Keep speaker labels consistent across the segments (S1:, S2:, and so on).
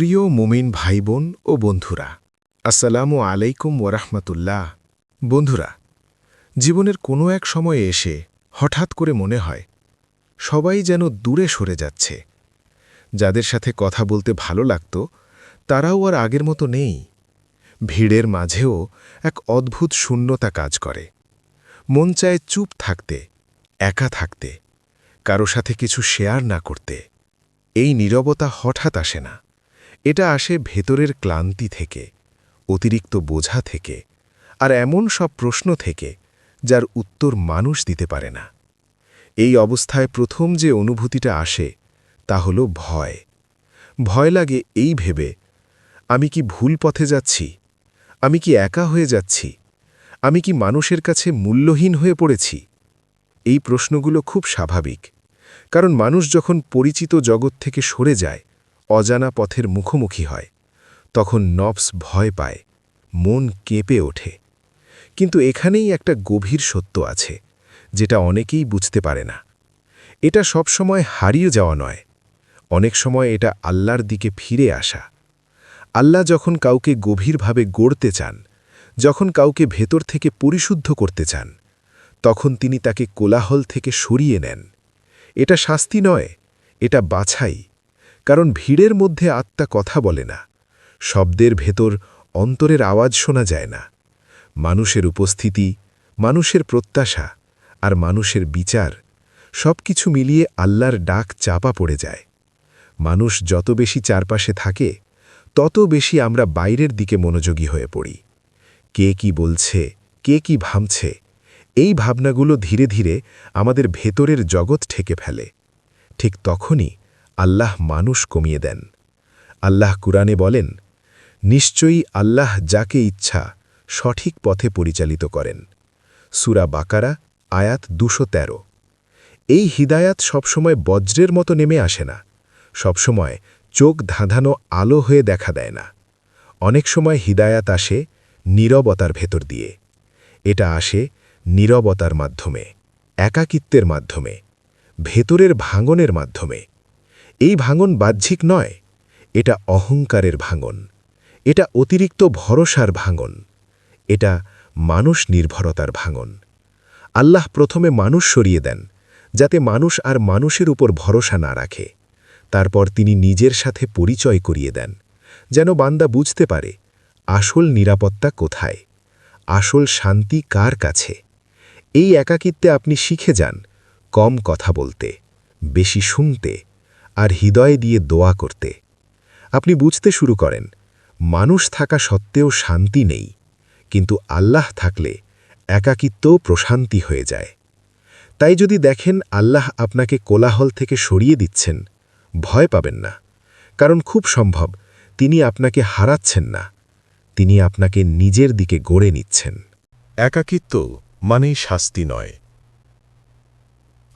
S1: প্রিয় মুমিন ভাই বোন ও বন্ধুরা, আসসালামু আলাইকুম ওরহমতুল্লাহ বন্ধুরা, জীবনের কোনো এক সময়ে এসে হঠাৎ করে মনে হয়, সবাই যেন দূরে সরে যাচ্ছে। যাদের সাথে কথা বলতে ভালো লাগত, তারাও আর আগের মতো নেই। ভিড়ের মাঝেও এক অদ্ভুত শূন্যতা কাজ করে। মন চায় চুপ থাকতে, একা থাকতে, কারও সাথে কিছু শেয়ার না করতে। এই নীরবতা হঠাৎ আসে না। এটা আসে ভেতরের ক্লান্তি থেকে, অতিরিক্ত বোঝা থেকে, আর এমন সব প্রশ্ন থেকে যার উত্তর মানুষ দিতে পারে না। এই অবস্থায় প্রথম যে অনুভূতিটা আসে তা হল ভয়। ভয় লাগে এই ভেবে, আমি কি ভুল পথে যাচ্ছি? আমি কি একা হয়ে যাচ্ছি? আমি কি মানুষের কাছে মূল্যহীন হয়ে পড়েছি? এই প্রশ্নগুলো খুব স্বাভাবিক, কারণ মানুষ যখন পরিচিত জগৎ থেকে সরে যায় অজানা পথের মুখোমুখি হয়। তখন নবস ভয় পায়, মন কেঁপে ওঠে। কিন্তু এখানেই একটা গভীর সত্য আছে, যেটা অনেকেই বুঝতে পারে না। এটা সবসময় হারিয়ে যাওয়া নয়। অনেক সময় এটা আল্লাহর দিকে ফিরে আসা। আল্লাহ যখন কাউকে গভীরভাবে গড়তে চান, যখন কাউকে ভেতর থেকে পরিশুদ্ধ করতে চান, তখন তিনি তাকে কোলাহল থেকে সরিয়ে নেন। এটা শাস্তি নয়, এটা বাছাই। কারণ ভিড়ের মধ্যে আত্মা কথা বলে না। শব্দের ভেতর অন্তরের আওয়াজ শোনা যায় না। মানুষের উপস্থিতি, মানুষের প্রত্যাশা আর মানুষের বিচার সব কিছু মিলিয়ে আল্লাহর ডাক চাপা পড়ে যায়। মানুষ যত বেশি চারপাশে থাকে, তত বেশি আমরা বাইরের দিকে মনোযোগী হয়ে পড়ি। কে কি বলছে, কে কি ভাবছে, এই ভাবনাগুলো ধীরে ধীরে আমাদের ভেতরের জগৎ ঠেকে ফেলে। ঠিক তখনই আল্লাহ মানুষ কমিয়ে দেন। আল্লাহ কুরআনে বলেন, নিশ্চয়ই আল্লাহ যাকে ইচ্ছা সঠিক পথে পরিচালিত করেন। সুরা বাকারা, আয়াত দুশো তেরো। এই হিদায়াত সবসময় বজ্রের মতো নেমে আসে না। সবসময় চোখ ধাঁধানো আলো হয়ে দেখা দেয় না। অনেক সময় হিদায়াত আসে নীরবতার ভেতর দিয়ে। এটা আসে নীরবতার মাধ্যমে, একাকিত্বের মাধ্যমে, ভেতরের ভাঙনের মাধ্যমে। এই ভাঙন বাহ্যিক নয়, এটা অহংকারের ভাঙন, এটা অতিরিক্ত ভরসার ভাঙন, এটা মানুষ নির্ভরতার ভাঙন। আল্লাহ প্রথমে মানুষ সরিয়ে দেন, যাতে মানুষ আর মানুষের উপর ভরসা না রাখে। তারপর তিনি নিজের সাথে পরিচয় করিয়ে দেন, যেন বান্দা বুঝতে পারে, আসল নিরাপত্তা কোথায়, আসল শান্তি কার কাছে। এই একাকিত্বে আপনি শিখে যান, কম কথা বলতে, বেশি শুনতে আর হৃদয়ে দিয়ে দোয়া করতে। আপনি বুঝতে শুরু করেন, মানুষ থাকা সত্ত্বেও শান্তি নেই, কিন্তু আল্লাহ থাকলে একাকিত্বও প্রশান্তি হয়ে যায়। তাই যদি দেখেন আল্লাহ আপনাকে কোলাহল থেকে সরিয়ে দিচ্ছেন, ভয় পাবেন না, কারণ খুব সম্ভব তিনি আপনাকে হারাচ্ছেন না, তিনি আপনাকে নিজের দিকে গড়ে নিচ্ছেন।
S2: একাকিত্ব মানেই শাস্তি নয়।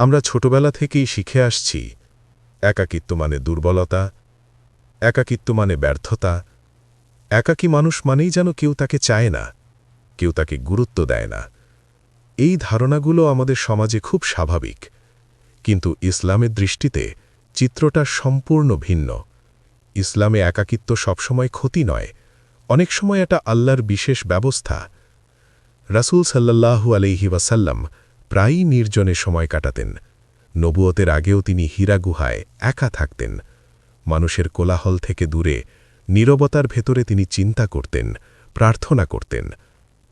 S2: আমরা ছোটবেলা থেকেই শিখে আসছি একাকিত্ব মানে দুর্বলতা, একাকিত্ব মানে ব্যর্থতা। একাকী মানুষ মানেই যেন কেউ তাকে চায় না, কেউ তাকে গুরুত্ব দেয় না। এই ধারণাগুলো আমাদের সমাজে খুব স্বাভাবিক, কিন্তু ইসলামের দৃষ্টিতে চিত্রটা সম্পূর্ণ ভিন্ন। ইসলামে একাকিত্ব সবসময় ক্ষতি নয়, অনেক সময় এটা আল্লাহর বিশেষ ব্যবস্থা। রাসুল সাল্লাহু আলহি ওয়াসাল্লাম প্রায়ই নির্জনে সময় কাটাতেন। নবুয়তের আগেও তিনি হীরা গুহায় একা থাকতেন। মানুষের কোলাহল থেকে দূরে, নীরবতার ভেতরে তিনি চিন্তা করতেন, প্রার্থনা করতেন।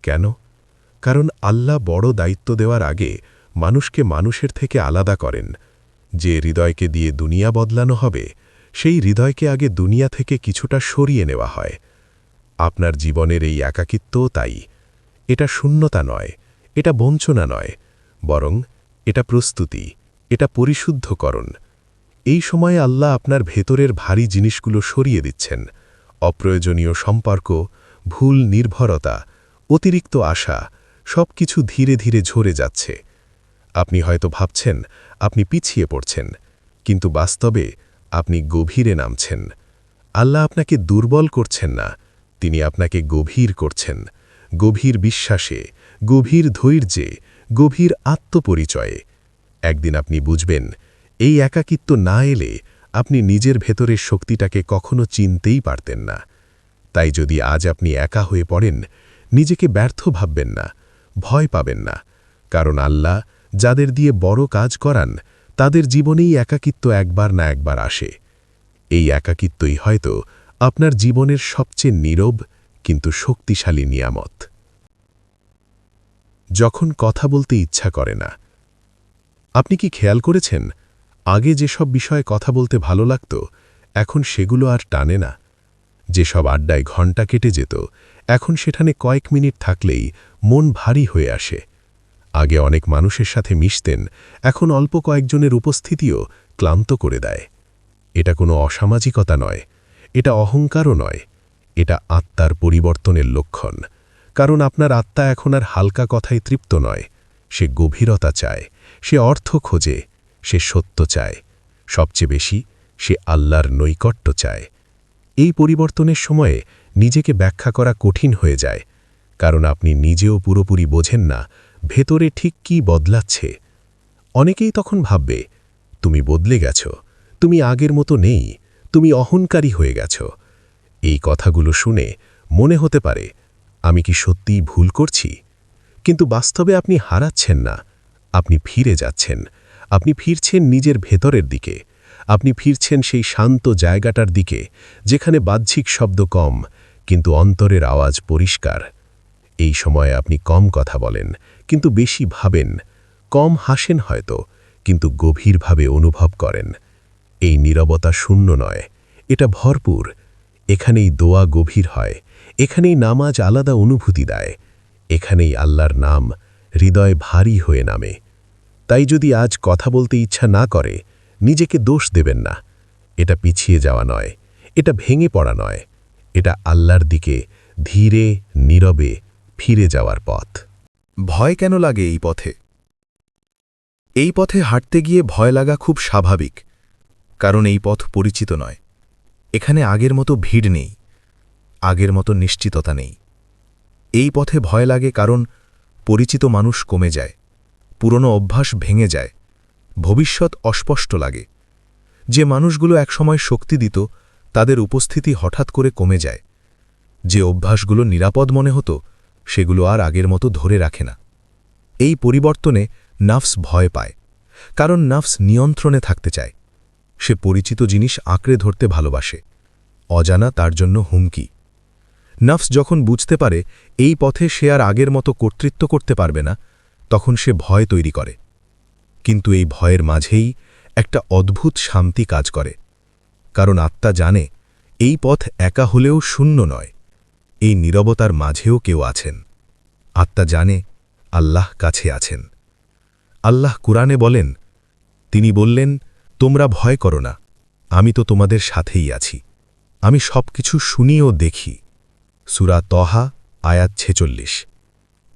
S2: কেন? কারণ আল্লাহ বড় দায়িত্ব দেওয়ার আগে মানুষকে মানুষের থেকে আলাদা করেন। যে হৃদয়কে দিয়ে দুনিয়া বদলানো হবে, সেই হৃদয়কে আগে দুনিয়া থেকে কিছুটা সরিয়ে নেওয়া হয়। আপনার জীবনের এই একাকিত্বও তাই। এটা শূন্যতা নয়, এটা বঞ্চনা নয়, বরং এটা প্রস্তুতি। এটা পরিশুদ্ধকরণ। এই সময়ে আল্লাহ আপনার ভেতরের ভারী জিনিসগুলো সরিয়ে দিচ্ছেন। অপ্রয়োজনীয় সম্পর্ক, ভুল নির্ভরতা, অতিরিক্ত আশা সব কিছু ধীরে ধীরে ঝরে যাচ্ছে। আপনি হয়তো ভাবছেন, আপনি পিছিয়ে পড়ছেন, কিন্তু বাস্তবে আপনি গভীরে নামছেন। আল্লাহ আপনাকে দুর্বল করছেন না, তিনি আপনাকে গভীর করছেন। গভীর বিশ্বাসে, গভীর ধৈর্যে, গভীর আত্মপরিচয়ে। একদিন আপনি বুঝবেন, এই একাকিত্ব না এলে আপনি নিজের ভেতরের শক্তিটাকে কখনো চিনতেই পারতেন না। তাই যদি আজ আপনি একা হয়ে পড়েন, নিজেকে ব্যর্থ ভাববেন না, ভয় পাবেন না, কারণ আল্লাহ যাদের দিয়ে বড় কাজ করান, তাদের জীবনেই একাকিত্ব একবার না একবার আসে। এই একাকিত্বই হয়তো আপনার জীবনের সবচেয়ে নীরব কিন্তু শক্তিশালী নিয়ামত। যখন কথা বলতে ইচ্ছা করে না আপনি কি খেয়াল করেছেন? আগে যেসব বিষয়ে কথা বলতে ভালো লাগত, এখন সেগুলো আর টানে না। যেসব আড্ডায় ঘণ্টা কেটে যেত, এখন সেখানে কয়েক মিনিট থাকলেই মন ভারী হয়ে আসে। আগে অনেক মানুষের সাথে মিশতেন, এখন অল্প কয়েকজনের উপস্থিতিও ক্লান্ত করে দেয়। এটা কোনো অসামাজিকতা নয়, এটা অহংকারও নয়, এটা আত্মার পরিবর্তনের লক্ষণ। কারণ আপনার আত্মা এখন আর হালকা কথায় তৃপ্ত নয়, সে গভীরতা চায়। সে অর্থ খোঁজে, সে সত্য চায়। সবচেয়ে বেশি সে আল্লাহর নৈকট্য চায়। এই পরিবর্তনের সময়ে নিজেকে ব্যাখ্যা করা কঠিন হয়ে যায়, কারণ আপনি নিজেও পুরোপুরি বোঝেন না ভেতরে ঠিক কি বদলাচ্ছে। অনেকেই তখন ভাববে, তুমি বদলে গেছ, তুমি আগের মতো নেই, তুমি অহংকারী হয়ে গেছ। এই কথাগুলো শুনে মনে হতে পারে, আমি কি সত্যিই ভুল করছি? কিন্তু বাস্তবে আপনি হারাচ্ছেন না। আপনি ফিরে যাচ্ছেন। আপনি ফিরছেন নিজের ভেতরের দিকে। আপনি ফিরছেন সেই শান্ত জায়গাটার দিকে, যেখানে বাহ্যিক শব্দ কম, কিন্তু অন্তরের আওয়াজ পরিষ্কার। এই সময়ে আপনি কম কথা বলেন, কিন্তু বেশি ভাবেন। কম হাসেন হয়তো, কিন্তু গভীরভাবে অনুভব করেন। এই নীরবতা শূন্য নয়, এটা ভরপুর। এখানেই দোয়া গভীর হয়, এখানেই নামাজ আলাদা অনুভূতি দেয়, এখানেই আল্লাহর নাম হৃদয় ভারী হয়ে নামে। তাই যদি আজ কথা বলতে ইচ্ছা না করে, নিজেকে দোষ দেবেন না। এটা পিছিয়ে যাওয়া নয়, এটা ভেঙে পড়া নয়, এটা আল্লাহর দিকে ধীরে, নীরবে ফিরে যাওয়ার পথ।
S1: ভয় কেন লাগে এই পথে? এই পথে হাঁটতে গিয়ে ভয় লাগা খুব স্বাভাবিক, কারণ এই পথ পরিচিত নয়। এখানে আগের মতো ভিড় নেই, আগের মতো নিশ্চিততা নেই। এই পথে ভয় লাগে কারণ পরিচিত মানুষ কমে যায় পুরনো অভ্যাস ভেঙে যায়। ভবিষ্যৎ অস্পষ্ট লাগে। যে মানুষগুলো একসময় শক্তি দিত, তাদের উপস্থিতি হঠাৎ করে কমে যায়। যে অভ্যাসগুলো নিরাপদ মনে হতো, সেগুলো আর আগের মতো ধরে রাখে না। এই পরিবর্তনে নাফস ভয় পায়, কারণ নাফস নিয়ন্ত্রণে থাকতে চায়। সে পরিচিত জিনিস আঁকড়ে ধরতে ভালোবাসে, অজানা তার জন্য হুমকি। নাফস যখন বুঝতে পারে, এই পথে সে আর আগের মতো কর্তৃত্ব করতে পারবে না তখন সে ভয় তৈরি করে। কিন্তু এই ভয়ের মাঝেই একটা অদ্ভুত শান্তি কাজ করে। কারণ আত্মা জানে, এই পথ একা হলেও শূন্য নয়, এই নীরবতার মাঝেও কেউ আছেন। আত্মা জানে, আল্লাহ কাছে আছেন। আল্লাহ কুরআনে বলেন, তিনি বললেন, তোমরা ভয় করো না, আমি তো তোমাদের সাথেই আছি। আমি সব কিছু শুনি ও দেখি। সুরা তহা, আয়াত ছেচল্লিশ।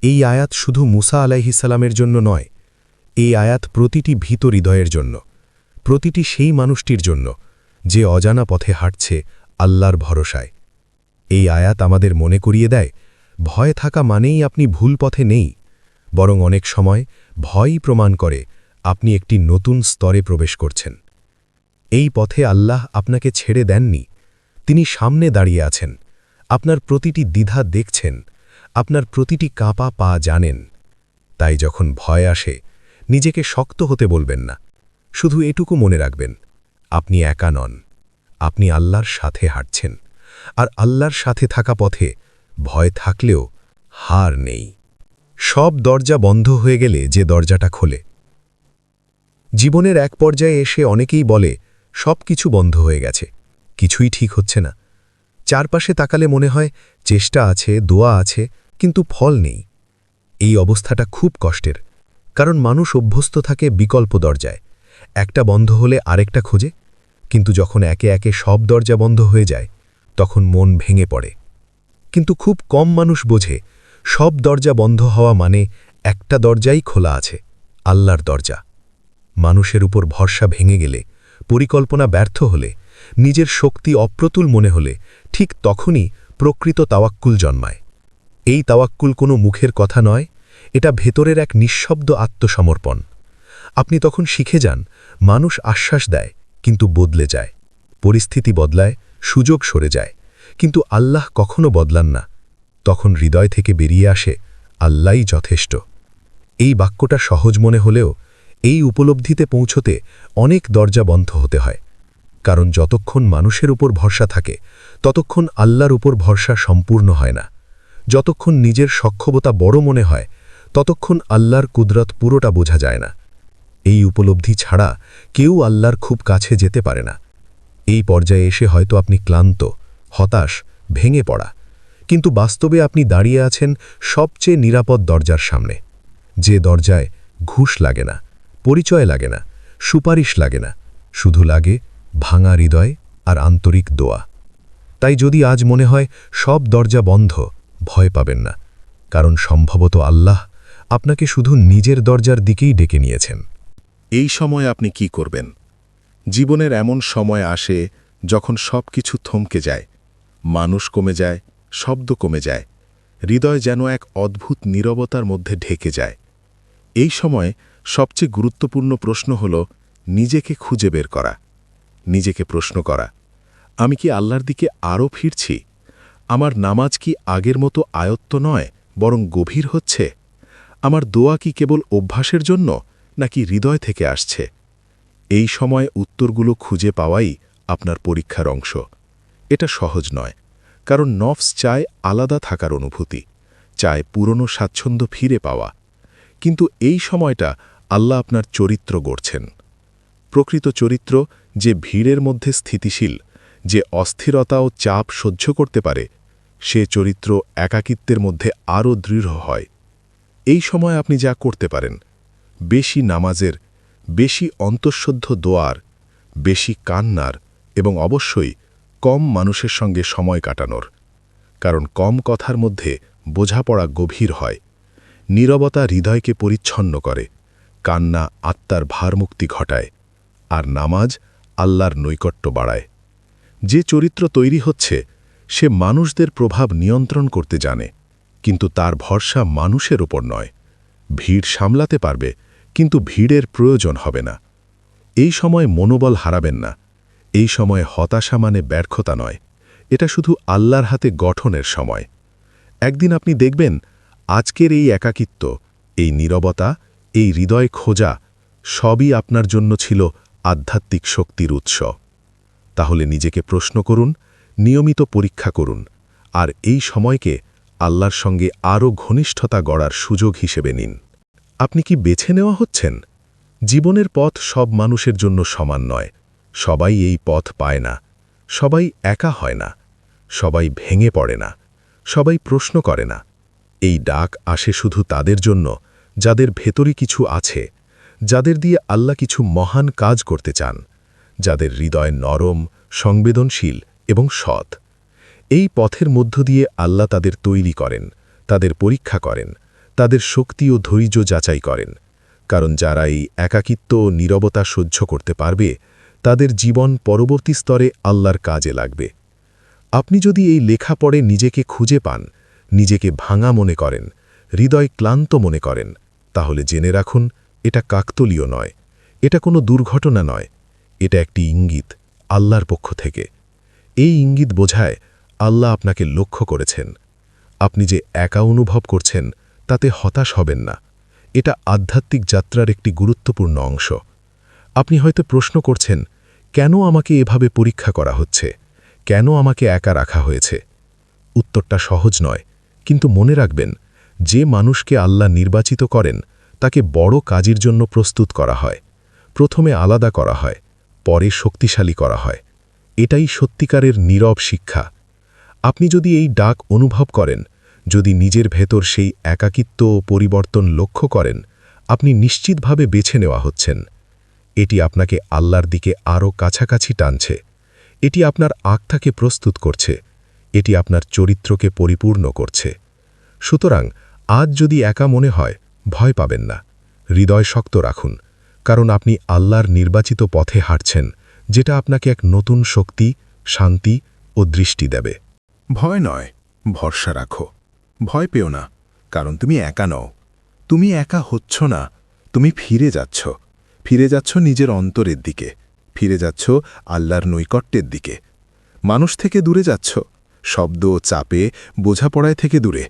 S1: এই আয়াত শুধু মুসা আলাইহিসালামের জন্য নয়, এই আয়াত প্রতিটি ভীত হৃদয়ের জন্য, প্রতিটি সেই মানুষটির জন্য, যে অজানা পথে হাঁটছে আল্লাহর ভরসায়। এই আয়াত আমাদের মনে করিয়ে দেয়, ভয় থাকা মানেই আপনি ভুল পথে নেই, বরং অনেক সময় ভয়ই প্রমাণ করে আপনি একটি নতুন স্তরে প্রবেশ করছেন। এই পথে আল্লাহ আপনাকে ছেড়ে দেননি, তিনি সামনে দাঁড়িয়ে আছেন, আপনার প্রতিটি দ্বিধা দেখছেন আপনার প্রতিটি কাঁপা পা জানেন, তাই যখন ভয় আসে, নিজেকে শক্ত হতে বলবেন না। শুধু এটুকু মনে রাখবেন, আপনি একা নন, আপনি আল্লাহর সাথে হাঁটছেন, আর আল্লাহর সাথে থাকা পথে ভয় থাকলেও হার নেই। সব দরজা বন্ধ হয়ে গেলে যে দরজাটা খোলে। জীবনের এক পর্যায়ে এসে অনেকেই বলে, সব কিছু বন্ধ হয়ে গেছে, কিছুই ঠিক হচ্ছে না। চারপাশে তাকালে মনে হয়, চেষ্টা আছে, দোয়া আছে কিন্তু ফল নেই। এই অবস্থাটা খুব কষ্টের, কারণ মানুষ অভ্যস্ত থাকে বিকল্প দরজায়। একটা বন্ধ হলে আরেকটা খোঁজে, কিন্তু যখন একে একে সব দরজা বন্ধ হয়ে যায়, তখন মন ভেঙে পড়ে। কিন্তু খুব কম মানুষ বোঝে, সব দরজা বন্ধ হওয়া মানে একটা দরজাই খোলা আছে, আল্লাহর দরজা। মানুষের উপর ভরসা ভেঙে গেলে, পরিকল্পনা ব্যর্থ হলে, নিজের শক্তি অপ্রতুল মনে হলে, ঠিক তখনই প্রকৃত তাওয়াক্কুল জন্মায়। এই তাওয়াক্কুল কোনো মুখের কথা নয়, এটা ভেতরের এক নিঃশব্দ আত্মসমর্পণ। আপনি তখন শিখে যান, মানুষ আশ্বাস দেয়,
S2: কিন্তু বদলে যায়। পরিস্থিতি বদলায়, সুযোগ সরে যায়। কিন্তু আল্লাহ কখনো বদলান না। তখন হৃদয় থেকে বেরিয়ে আসে, আল্লাহই যথেষ্ট। এই বাক্যটা সহজ মনে হলেও, এই উপলব্ধিতে পৌঁছতে অনেক দরজা বন্ধ হতে হয়। কারণ যতক্ষণ মানুষের উপর ভরসা থাকে, ততক্ষণ আল্লাহর উপর ভরসা সম্পূর্ণ হয় না। যতক্ষণ নিজের সক্ষমতা বড় মনে হয়, ততক্ষণ আল্লাহর কুদরত পুরোটা বোঝা যায় না। এই উপলব্ধি ছাড়া কেউ আল্লাহর খুব কাছে যেতে পারে না। এই পর্যায়ে এসে হয়তো আপনি ক্লান্ত, হতাশ, ভেঙে পড়া। কিন্তু বাস্তবে আপনি দাঁড়িয়ে আছেন সবচেয়ে নিরাপদ দরজার সামনে। যে দরজায় ঘুষ লাগে না, পরিচয় লাগে না, সুপারিশ লাগে না, শুধু লাগে ভাঙা হৃদয় আর আন্তরিক দোয়া। তাই যদি আজ মনে হয় সব দরজা বন্ধ ভয় পাবেন না, কারণ সম্ভবত আল্লাহ আপনাকে শুধু নিজের দরজার দিকেই ডেকে নিয়েছেন।
S1: এই সময় আপনি কি করবেন? জীবনের এমন সময় আসে যখন সব কিছু থমকে যায়, মানুষ কমে যায়, শব্দ কমে যায়, হৃদয় যেন এক অদ্ভুত নীরবতার মধ্যে ঢেকে যায়। এই সময় সবচেয়ে গুরুত্বপূর্ণ প্রশ্ন হল, নিজেকে খুঁজে বের করা, নিজেকে প্রশ্ন করা, আমি কি আল্লাহর দিকে আরও ফিরছি? আমার নামাজ কি আগের মতো আয়ত্ত নয়, বরং গভীর হচ্ছে? আমার দোয়া কি কেবল অভ্যাসের জন্য, নাকি হৃদয় থেকে আসছে? এই সময় উত্তরগুলো খুঁজে পাওয়াই আপনার পরীক্ষার অংশ। এটা সহজ নয়, কারণ নফস চায় আলাদা থাকার অনুভূতি, চায় পুরনো স্বাচ্ছন্দ্য ফিরে পাওয়া। কিন্তু এই সময়টা আল্লাহ আপনার চরিত্র গড়ছেন। প্রকৃত চরিত্র যে ভিড়ের মধ্যে স্থিতিশীল, যে অস্থিরতা ও চাপ সহ্য করতে পারে সে চরিত্র একাকিত্বের মধ্যে আরও দৃঢ় হয়। এই সময় আপনি যা করতে পারেন, বেশি নামাজের, বেশি অন্তঃসদ্ধ দোয়ার, বেশি কান্নার এবং অবশ্যই কম মানুষের সঙ্গে সময় কাটানোর। কারণ কম কথার মধ্যে বোঝাপড়া গভীর হয়, নীরবতা হৃদয়কে পরিচ্ছন্ন করে, কান্না আত্মার ভারমুক্তি ঘটায়, আর নামাজ আল্লাহর নৈকট্য বাড়ায়। যে চরিত্র তৈরি হচ্ছে সে মানুষদের প্রভাব নিয়ন্ত্রণ করতে জানে, কিন্তু তার ভরসা মানুষের ওপর নয়। ভিড় সামলাতে পারবে, কিন্তু ভিড়ের প্রয়োজন হবে না। এই সময় মনোবল হারাবেন না। এই সময় হতাশা মানে ব্যর্থতা নয়। এটা শুধু আল্লাহর হাতে গঠনের সময়। একদিন আপনি দেখবেন, আজকের এই একাকিত্ব, এই নীরবতা, এই হৃদয় খোঁজা সবই আপনার জন্য ছিল আধ্যাত্মিক শক্তির উৎস। তাহলে নিজেকে প্রশ্ন করুন নিয়মিত পরীক্ষা করুন, আর এই সময়কে আল্লাহর সঙ্গে আরও ঘনিষ্ঠতা গড়ার সুযোগ হিসেবে নিন। আপনি কি বেছে নেওয়া হচ্ছেন? জীবনের পথ সব মানুষের জন্য সমান নয়। সবাই এই পথ পায় না। সবাই একা হয় না। সবাই ভেঙে পড়ে না। সবাই প্রশ্ন করে না। এই ডাক আসে শুধু তাদের জন্য, যাদের ভেতরে কিছু আছে, যাদের দিয়ে আল্লাহ কিছু মহান কাজ করতে চান, যাদের হৃদয় নরম, সংবেদনশীল এবং সৎ। এই পথের মধ্য দিয়ে আল্লাহ তাদের তৈরি করেন, তাদের পরীক্ষা করেন, তাদের শক্তি ও ধৈর্য যাচাই করেন। কারণ যারা এই একাকিত্ব ও নীরবতা সহ্য করতে পারবে, তাদের জীবন পরবর্তী স্তরে আল্লাহর কাজে লাগবে। আপনি যদি এই লেখা পড়ে নিজেকে খুঁজে পান, নিজেকে ভাঙা মনে করেন, হৃদয় ক্লান্ত মনে করেন, তাহলে জেনে রাখুন, এটা কাকতলীয় নয়, এটা কোনো দুর্ঘটনা নয়, এটা একটি ইঙ্গিত আল্লাহর পক্ষ থেকে। এই ইঙ্গিত বোঝায় আল্লাহ আপনাকে লক্ষ্য করেছেন। আপনি যে একা অনুভব করছেন, তাতে হতাশ হবেন না। এটা আধ্যাত্মিক যাত্রার একটি গুরুত্বপূর্ণ অংশ। আপনি হয়তো প্রশ্ন করছেন, কেন আমাকে এভাবে পরীক্ষা করা হচ্ছে? কেন আমাকে একা রাখা হয়েছে? উত্তরটা সহজ নয়, কিন্তু মনে রাখবেন, যে মানুষকে আল্লাহ নির্বাচিত করেন, তাকে বড় কাজের জন্য প্রস্তুত করা হয়। প্রথমে আলাদা করা হয়, পরে শক্তিশালী করা হয়। এটাই সত্যিকারের নীরব শিক্ষা। আপনি যদি এই ডাক অনুভব করেন, যদি নিজের ভেতর সেই একাকিত্ব ও পরিবর্তন লক্ষ্য করেন, আপনি নিশ্চিতভাবে বেছে নেওয়া হচ্ছেন। এটি আপনাকে আল্লাহর দিকে আরও কাছাকাছি টানছে। এটি আপনার আত্মাকে প্রস্তুত করছে। এটি আপনার চরিত্রকে পরিপূর্ণ করছে। সুতরাং আজ যদি একা মনে হয়, ভয় পাবেন না। হৃদয় শক্ত রাখুন। কারণ আপনি আল্লাহর নির্বাচিত পথে হাঁটছেন। যেটা আপনাকে এক নতুন শক্তি, শান্তি ও দৃষ্টি দেবে।
S3: ভয় নয়, ভরসা রাখো। ভয় পেও না, কারণ তুমি একা নও। তুমি একা হচ্ছ না, তুমি ফিরে যাচ্ছ। ফিরে যাচ্ছ নিজের অন্তরের দিকে। ফিরে যাচ্ছ আল্লাহর নৈকট্যের দিকে। মানুষ থেকে দূরে যাচ্ছ, শব্দ চাপে, বোঝাপড়ায় থেকে দূরে।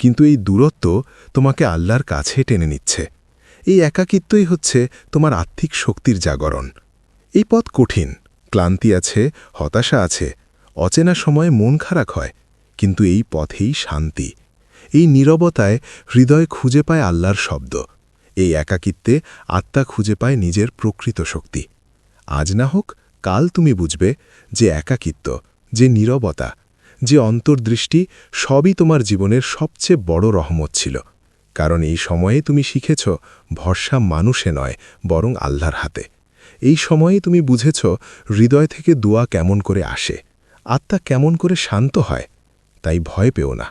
S3: কিন্তু এই দূরত্ব তোমাকে আল্লাহর কাছে টেনে নিচ্ছে। এই একাকিত্বই হচ্ছে তোমার আর্থিক শক্তির জাগরণ। এই পথ কঠিন, ক্লান্তি আছে, হতাশা আছে, অচেনা সময়ে মন খারাপ হয়, কিন্তু এই পথেই শান্তি। এই নীরবতায় হৃদয় খুঁজে পায় আল্লাহর শব্দ, এই একাকিত্বে আত্মা খুঁজে পায় নিজের প্রকৃত শক্তি। আজ না হোক, কাল তুমি বুঝবে যে একাকিত্ব, যে নীরবতা, যে অন্তর্দৃষ্টি সবই তোমার জীবনের সবচেয়ে বড় রহমত ছিল, কারণ এই সময়ে তুমি শিখেছ, ভরসা মানুষে নয়, বরং আল্লাহর হাতে। এই সময়ে তুমি বুঝেছ হৃদয় থেকে দোয়া কেমন করে আসে, আত্মা কেমন করে শান্ত হয়, তাই ভয় পেও না।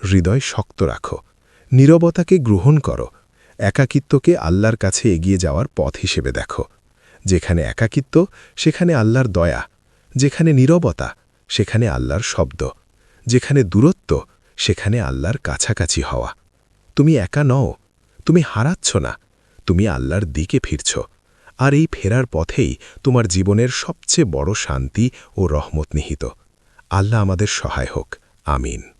S3: হৃদয় শক্ত রাখো, নীরবতাকে গ্রহণ করো, একাকিত্বকে আল্লাহর কাছে এগিয়ে যাওয়ার পথ হিসেবে দেখো। যেখানে একাকিত্ব, সেখানে আল্লাহর দয়া, যেখানে নীরবতা, সেখানে আল্লাহর শব্দ, যেখানে দূরত্ব, সেখানে আল্লাহর কাছাকাছি হওয়া। তুমি একা নও, তুমি হারাচ্ছ না, তুমি আল্লাহর দিকে ফিরছ। আর এই ফেরার পথেই তোমার জীবনের সবচেয়ে বড় শান্তি ও রহমত নিহিত। আল্লাহ আমাদের সহায় হোক। আমিন।